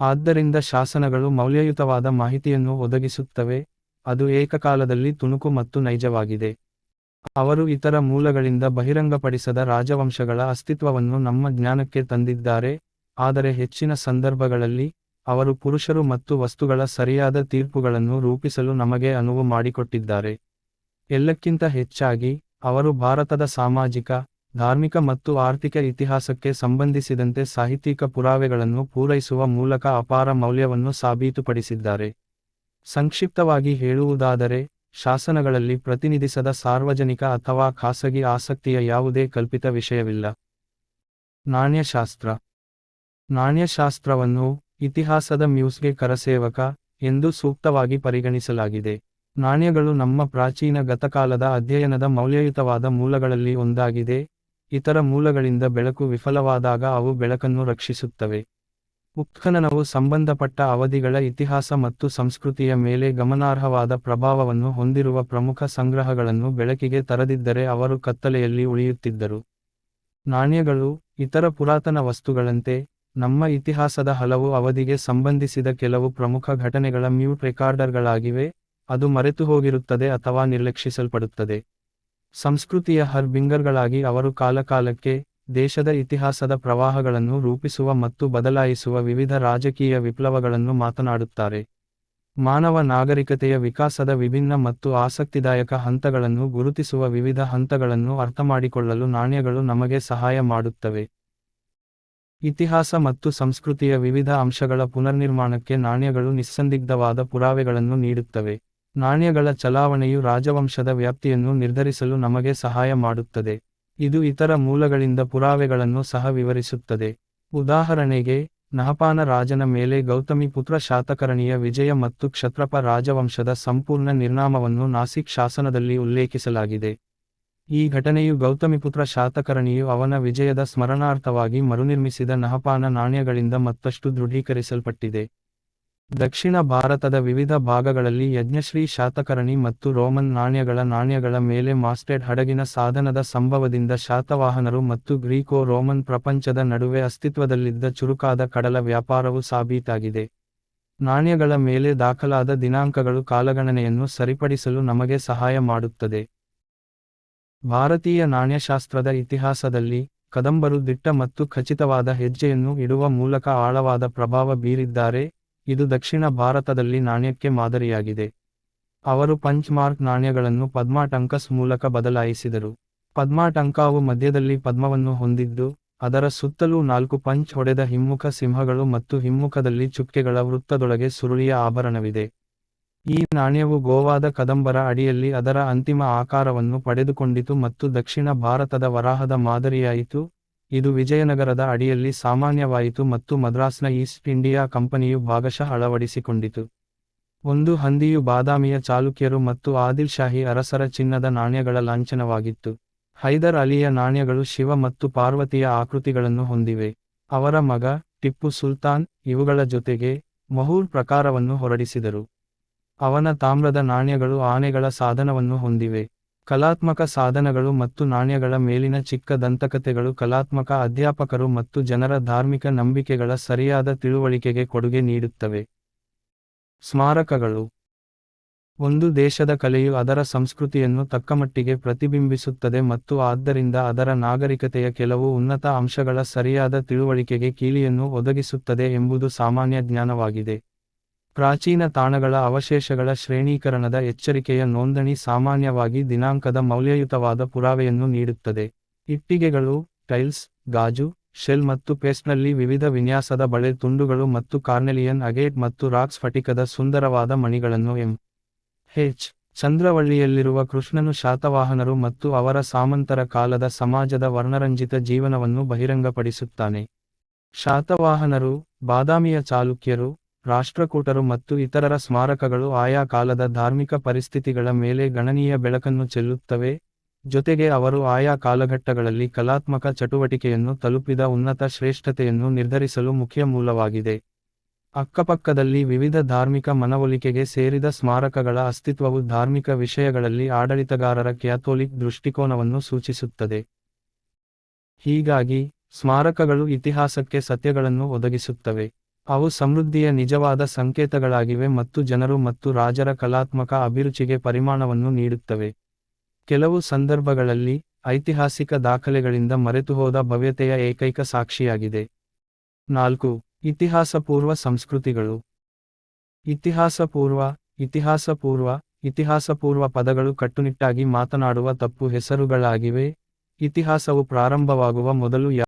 ಆದ್ದರಿಂದ ಶಾಸನಗಳು ಮೌಲ್ಯಯುತವಾದ ಮಾಹಿತಿಯನ್ನು ಒದಗಿಸುತ್ತವೆ, ಅದು ಏಕಕಾಲದಲ್ಲಿ ತುಣುಕು ಮತ್ತು ನೈಜವಾಗಿದೆ. ಅವರು ಇತರ ಮೂಲಗಳಿಂದ ಬಹಿರಂಗಪಡಿಸದ ರಾಜವಂಶಗಳ ಅಸ್ತಿತ್ವವನ್ನು ನಮ್ಮ ಜ್ಞಾನಕ್ಕೆ ತಂದಿದ್ದಾರೆ, ಆದರೆ ಹೆಚ್ಚಿನ ಸಂದರ್ಭಗಳಲ್ಲಿ, ಅವರು ಪುರುಷರು ಮತ್ತು ವಸ್ತುಗಳ ಸರಿಯಾದ ತೀರ್ಪುಗಳನ್ನು ರೂಪಿಸಲು ನಮಗೆ ಅನುವು ಮಾಡಿಕೊಟ್ಟಿದ್ದಾರೆ. ಎಲ್ಲಕ್ಕಿಂತ ಹೆಚ್ಚಾಗಿ, ಅವರು ಭಾರತದ ಸಾಮಾಜಿಕ ಧಾರ್ಮಿಕ ಮತ್ತು ಆರ್ಥಿಕ ಇತಿಹಾಸಕ್ಕೆ ಸಂಬಂಧಿಸಿದಂತೆ ಸಾಹಿತ್ಯಿಕ ಪುರಾವೆಗಳನ್ನು ಪೂರೈಸುವ ಮೂಲಕ ಅಪಾರ ಮೌಲ್ಯವನ್ನು ಸಾಬೀತುಪಡಿಸಿದ್ದಾರೆ. ಸಂಕ್ಷಿಪ್ತವಾಗಿ ಹೇಳುವುದಾದರೆ, ಶಾಸನಗಳಲ್ಲಿ ಪ್ರತಿನಿಧಿಸದ ಸಾರ್ವಜನಿಕ ಅಥವಾ ಖಾಸಗಿ ಆಸಕ್ತಿಯ ಯಾವುದೇ ಕಲ್ಪಿತ ವಿಷಯವಿಲ್ಲ. ನಾಣ್ಯಶಾಸ್ತ್ರ. ನಾಣ್ಯಶಾಸ್ತ್ರವನ್ನು ಇತಿಹಾಸದ ಮ್ಯೂಸ್ಗೆ ಕರಸೇವಕ ಎಂದು ಸೂಕ್ತವಾಗಿ ಪರಿಗಣಿಸಲಾಗಿದೆ. ನಾಣ್ಯಗಳು ನಮ್ಮ ಪ್ರಾಚೀನ ಗತಕಾಲದ ಅಧ್ಯಯನದ ಮೌಲ್ಯಯುತವಾದ ಮೂಲಗಳಲ್ಲಿ ಒಂದಾಗಿದೆ. ಇತರ ಮೂಲಗಳಿಂದ ಬೆಳಕು ವಿಫಲವಾದಾಗ ಅವು ಬೆಳಕನ್ನು ರಕ್ಷಿಸುತ್ತವೆ. ಉತ್ಖನನವು ಸಂಬಂಧಪಟ್ಟ ಅವಧಿಗಳ ಇತಿಹಾಸ ಮತ್ತು ಸಂಸ್ಕೃತಿಯ ಮೇಲೆ ಗಮನಾರ್ಹವಾದ ಪ್ರಭಾವವನ್ನು ಹೊಂದಿರುವ ಪ್ರಮುಖ ಸಂಗ್ರಹಗಳನ್ನು ಬೆಳಕಿಗೆ ತರದಿದ್ದರೆ ಅವರು ಕತ್ತಲೆಯಲ್ಲಿ ಉಳಿಯುತ್ತಿದ್ದರು. ನಾಣ್ಯಗಳು, ಇತರ ಪುರಾತನ ವಸ್ತುಗಳಂತೆ, ನಮ್ಮ ಇತಿಹಾಸದ ಹಲವು ಅವಧಿಗೆ ಸಂಬಂಧಿಸಿದ ಕೆಲವು ಪ್ರಮುಖ ಘಟನೆಗಳ ಮ್ಯೂಟ್ ರೆಕಾರ್ಡರ್ಗಳಾಗಿವೆ, ಅದು ಮರೆತುಹೋಗಿರುತ್ತದೆ ಅಥವಾ ನಿರ್ಲಕ್ಷಿಸಲ್ಪಡುತ್ತದೆ. ಸಂಸ್ಕೃತಿಯ ಹರ್ಬಿಂಗರ್ಗಳಾಗಿ ಅವರು ಕಾಲಕಾಲಕ್ಕೆ ದೇಶದ ಇತಿಹಾಸದ ಪ್ರವಾಹಗಳನ್ನು ರೂಪಿಸುವ ಮತ್ತು ಬದಲಾಯಿಸುವ ವಿವಿಧ ರಾಜಕೀಯ ವಿಪ್ಲವಗಳನ್ನು ಮಾತನಾಡುತ್ತಾರೆ. ಮಾನವ ನಾಗರಿಕತೆಯ ವಿಕಾಸದ ವಿಭಿನ್ನ ಮತ್ತು ಆಸಕ್ತಿದಾಯಕ ಹಂತಗಳನ್ನು ಗುರುತಿಸುವ ವಿವಿಧ ಹಂತಗಳನ್ನು ಅರ್ಥಮಾಡಿಕೊಳ್ಳಲು ನಾಣ್ಯಗಳು ನಮಗೆ ಸಹಾಯ ಮಾಡುತ್ತವೆ. ಇತಿಹಾಸ ಮತ್ತು ಸಂಸ್ಕೃತಿಯ ವಿವಿಧ ಅಂಶಗಳ ಪುನರ್ನಿರ್ಮಾಣಕ್ಕೆ ನಾಣ್ಯಗಳು ನಿಸ್ಸಂದಿಗ್ಧವಾದ ಪುರಾವೆಗಳನ್ನು ನೀಡುತ್ತವೆ. ನಾಣ್ಯಗಳ ಚಲಾವಣೆಯು ರಾಜವಂಶದ ವ್ಯಾಪ್ತಿಯನ್ನು ನಿರ್ಧರಿಸಲು ನಮಗೆ ಸಹಾಯ ಮಾಡುತ್ತದೆ. ಇದು ಇತರ ಮೂಲಗಳಿಂದ ಪುರಾವೆಗಳನ್ನು ಸಹ ವಿವರಿಸುತ್ತದೆ. ಉದಾಹರಣೆಗೆ ನಹಪಾನ ರಾಜನ ಮೇಲೆ ಗೌತಮಿ ಪುತ್ರ ಶಾತಕರ್ಣಿಯ ವಿಜಯ ಮತ್ತು ಕ್ಷತ್ರಪ ರಾಜವಂಶದ ಸಂಪೂರ್ಣ ನಿರ್ನಾಮವನ್ನು ನಾಸಿಕ್ ಶಾಸನದಲ್ಲಿ ಉಲ್ಲೇಖಿಸಲಾಗಿದೆ. ಈ ಘಟನೆಯು ಗೌತಮಿಪುತ್ರ ಶಾತಕರ್ಣಿಯು ಅವನ ವಿಜಯದ ಸ್ಮರಣಾರ್ಥವಾಗಿ ಮರುನಿರ್ಮಿಸಿದ ನಹಪಾನ ನಾಣ್ಯಗಳಿಂದ ಮತ್ತಷ್ಟು ದೃಢೀಕರಿಸಲ್ಪಟ್ಟಿದೆ. ದಕ್ಷಿಣ ಭಾರತದ ವಿವಿಧ ಭಾಗಗಳಲ್ಲಿ ಯಜ್ಞಶ್ರೀ ಶಾತಕರಣಿ ಮತ್ತು ರೋಮನ್ ನಾಣ್ಯಗಳ ನಾಣ್ಯಗಳ ಮೇಲೆ ಮಾಸ್ಟೆಡ್ ಹಡಗಿನ ಸಾಧನದ ಸಂಭವದಿಂದ ಶಾತವಾಹನರು ಮತ್ತು ಗ್ರೀಕೋ ರೋಮನ್ ಪ್ರಪಂಚದ ನಡುವೆ ಅಸ್ತಿತ್ವದಲ್ಲಿದ್ದ ಚುರುಕಾದ ಕಡಲ ವ್ಯಾಪಾರವು ಸಾಬೀತಾಗಿದೆ. ನಾಣ್ಯಗಳ ಮೇಲೆ ದಾಖಲಾದ ದಿನಾಂಕಗಳು ಕಾಲಗಣನೆಯನ್ನು ಸರಿಪಡಿಸಲು ನಮಗೆ ಸಹಾಯ ಮಾಡುತ್ತದೆ. ಭಾರತೀಯ ನಾಣ್ಯಶಾಸ್ತ್ರದ ಇತಿಹಾಸದಲ್ಲಿ ಕದಂಬರು ದಿಟ್ಟ ಮತ್ತು ಖಚಿತವಾದ ಹೆಜ್ಜೆಯನ್ನು ಇಡುವ ಮೂಲಕ ಆಳವಾದ ಪ್ರಭಾವ ಬೀರಿದ್ದಾರೆ. ಇದು ದಕ್ಷಿಣ ಭಾರತದಲ್ಲಿ ನಾಣ್ಯಕ್ಕೆ ಮಾದರಿಯಾಗಿದೆ. ಅವರು ಪಂಚ್ ಮಾರ್ಕ್ ನಾಣ್ಯಗಳನ್ನು ಪದ್ಮಾಟಂಕಸ್ ಮೂಲಕ ಬದಲಾಯಿಸಿದರು. ಪದ್ಮಾಟಂಕಾವು ಮಧ್ಯದಲ್ಲಿ ಪದ್ಮವನ್ನು ಹೊಂದಿದ್ದು, ಅದರ ಸುತ್ತಲೂ ನಾಲ್ಕು ಪಂಚ್ ಹೊಡೆದ ಹಿಮ್ಮುಖ ಸಿಂಹಗಳು ಮತ್ತು ಹಿಮ್ಮುಖದಲ್ಲಿ ಚುಕ್ಕೆಗಳ ವೃತ್ತದೊಳಗೆ ಸುರುಳಿಯ ಆಭರಣವಿದೆ. ಈ ನಾಣ್ಯವು ಗೋವಾದ ಕದಂಬರ ಅಡಿಯಲ್ಲಿ ಅದರ ಅಂತಿಮ ಆಕಾರವನ್ನು ಪಡೆದುಕೊಂಡಿತು ಮತ್ತು ದಕ್ಷಿಣ ಭಾರತದ ವರಾಹದ ಮಾದರಿಯಾಯಿತು. ಇದು ವಿಜಯನಗರದ ಅಡಿಯಲ್ಲಿ ಸಾಮಾನ್ಯವಾಯಿತು ಮತ್ತು ಮದ್ರಾಸ್ನ ಈಸ್ಟ್ ಇಂಡಿಯಾ ಕಂಪನಿಯು ಭಾಗಶಃ ಅಳವಡಿಸಿಕೊಂಡಿತು. ಒಂದು ಹಂದಿಯು ಬಾದಾಮಿಯ ಚಾಲುಕ್ಯರು ಮತ್ತು ಆದಿಲ್ ಶಾಹಿ ಅರಸರ ಚಿನ್ನದ ನಾಣ್ಯಗಳ ಲಾಂಛನವಾಗಿತ್ತು. ಹೈದರ್ ಅಲಿಯ ನಾಣ್ಯಗಳು ಶಿವ ಮತ್ತು ಪಾರ್ವತಿಯ ಆಕೃತಿಗಳನ್ನು ಹೊಂದಿವೆ. ಅವರ ಮಗ, ಟಿಪ್ಪು ಸುಲ್ತಾನ್, ಇವುಗಳ ಜೊತೆಗೆ ಮಹೂರ್ ಪ್ರಕಾರವನ್ನು ಹೊರಡಿಸಿದರು. ಅವನ ತಾಮ್ರದ ನಾಣ್ಯಗಳು ಆನೆಗಳ ಸಾಧನವನ್ನು ಹೊಂದಿವೆ. ಕಲಾತ್ಮಕ ಸಾಧನಗಳು ಮತ್ತು ನಾಣ್ಯಗಳ ಮೇಲಿನ ಚಿಕ್ಕ ದಂತಕಥೆಗಳು ಕಲಾತ್ಮಕ ಅಧ್ಯಾಪಕರು ಮತ್ತು ಜನರ ಧಾರ್ಮಿಕ ನಂಬಿಕೆಗಳ ಸರಿಯಾದ ತಿಳುವಳಿಕೆಗೆ ಕೊಡುಗೆ ನೀಡುತ್ತವೆ. ಸ್ಮಾರಕಗಳು. ಒಂದು ದೇಶದ ಕಲೆಯು ಅದರ ಸಂಸ್ಕೃತಿಯನ್ನು ತಕ್ಕಮಟ್ಟಿಗೆ ಪ್ರತಿಬಿಂಬಿಸುತ್ತದೆ ಮತ್ತು ಆದ್ದರಿಂದ ಅದರ ನಾಗರಿಕತೆಯ ಕೆಲವು ಉನ್ನತ ಅಂಶಗಳ ಸರಿಯಾದ ತಿಳುವಳಿಕೆಗೆ ಕೀಲಿಯನ್ನು ಒದಗಿಸುತ್ತದೆ ಎಂಬುದು ಸಾಮಾನ್ಯ ಜ್ಞಾನವಾಗಿದೆ. ಪ್ರಾಚೀನ ತಾಣಗಳ ಅವಶೇಷಗಳ ಶ್ರೇಣೀಕರಣದ ಎಚ್ಚರಿಕೆಯ ನೋಂದಣಿ ಸಾಮಾನ್ಯವಾಗಿ ದಿನಾಂಕದ ಮೌಲ್ಯಯುತವಾದ ಪುರಾವೆಯನ್ನು ನೀಡುತ್ತದೆ. ಇಟ್ಟಿಗೆಗಳು, ಟೈಲ್ಸ್, ಗಾಜು, ಶೆಲ್ ಮತ್ತು ಪೇಸ್ಟ್ನಲ್ಲಿ ವಿವಿಧ ವಿನ್ಯಾಸದ ಬಳೆ ತುಂಡುಗಳು ಮತ್ತು ಕಾರ್ನೆಲಿಯನ್ ಅಗೇಟ್ ಮತ್ತು ರಾಕ್ ಸ್ಫಟಿಕದ ಸುಂದರವಾದ ಮಣಿಗಳನ್ನು ಎಂ. ಹೆಚ್. ಚಂದ್ರವಳ್ಳಿಯಲ್ಲಿರುವ ಕೃಷ್ಣನು ಶಾತವಾಹನರು ಮತ್ತು ಅವರ ಸಾಮಂತರ ಕಾಲದ ಸಮಾಜದ ವರ್ಣರಂಜಿತ ಜೀವನವನ್ನು ಬಹಿರಂಗಪಡಿಸುತ್ತಾನೆ. ಶಾತವಾಹನರು, ಬಾದಾಮಿಯ ಚಾಲುಕ್ಯರು ರಾಷ್ಟ್ರಕೂಟರು ಮತ್ತು ಇತರರ ಸ್ಮಾರಕಗಳು ಆಯಾ ಕಾಲದ ಧಾರ್ಮಿಕ ಪರಿಸ್ಥಿತಿಗಳ ಮೇಲೆ ಗಣನೀಯ ಬೆಳಕನ್ನು ಚೆಲ್ಲುತ್ತವೆ. ಜೊತೆಗೆ ಅವರು ಆಯಾ ಕಾಲಘಟ್ಟಗಳಲ್ಲಿ ಕಲಾತ್ಮಕ ಚಟುವಟಿಕೆಯನ್ನು ತಲುಪಿದ ಉನ್ನತ ಶ್ರೇಷ್ಠತೆಯನ್ನು ನಿರ್ಧರಿಸಲು ಮುಖ್ಯ ಮೂಲವಾಗಿದೆ. ಅಕ್ಕಪಕ್ಕದಲ್ಲಿ ವಿವಿಧ ಧಾರ್ಮಿಕ ಮನವೊಲಿಕೆಗೆ ಸೇರಿದ ಸ್ಮಾರಕಗಳ ಅಸ್ತಿತ್ವವು ಧಾರ್ಮಿಕ ವಿಷಯಗಳಲ್ಲಿ ಆಡಳಿತಗಾರರ ಕ್ಯಾಥೋಲಿಕ್ ದೃಷ್ಟಿಕೋನವನ್ನು ಸೂಚಿಸುತ್ತದೆ. ಹೀಗಾಗಿ, ಸ್ಮಾರಕಗಳು ಇತಿಹಾಸಕ್ಕೆ ಸತ್ಯಗಳನ್ನು ಒದಗಿಸುತ್ತವೆ. ಅವು ಸಮೃದ್ಧಿಯ ನಿಜವಾದ ಸಂಕೇತಗಳಾಗಿವೆ ಮತ್ತು ಜನರು ಮತ್ತು ರಾಜರ ಕಲಾತ್ಮಕ ಅಭಿರುಚಿಗೆ ಪರಿಮಾಣವನ್ನು ನೀಡುತ್ತವೆ. ಕೆಲವು ಸಂದರ್ಭಗಳಲ್ಲಿ, ಐತಿಹಾಸಿಕ ದಾಖಲೆಗಳಿಂದ ಮರೆತುಹೋದ ಭವ್ಯತೆಯ ಏಕೈಕ ಸಾಕ್ಷಿಯಾಗಿದೆ. ನಾಲ್ಕು, ಇತಿಹಾಸಪೂರ್ವ ಸಂಸ್ಕೃತಿಗಳು. ಇತಿಹಾಸಪೂರ್ವ ಇತಿಹಾಸಪೂರ್ವ ಇತಿಹಾಸಪೂರ್ವ ಪದಗಳು ಕಟ್ಟುನಿಟ್ಟಾಗಿ ಮಾತನಾಡುವ ತಪ್ಪು ಹೆಸರುಗಳಾಗಿವೆ. ಇತಿಹಾಸವು ಪ್ರಾರಂಭವಾಗುವ ಮೊದಲು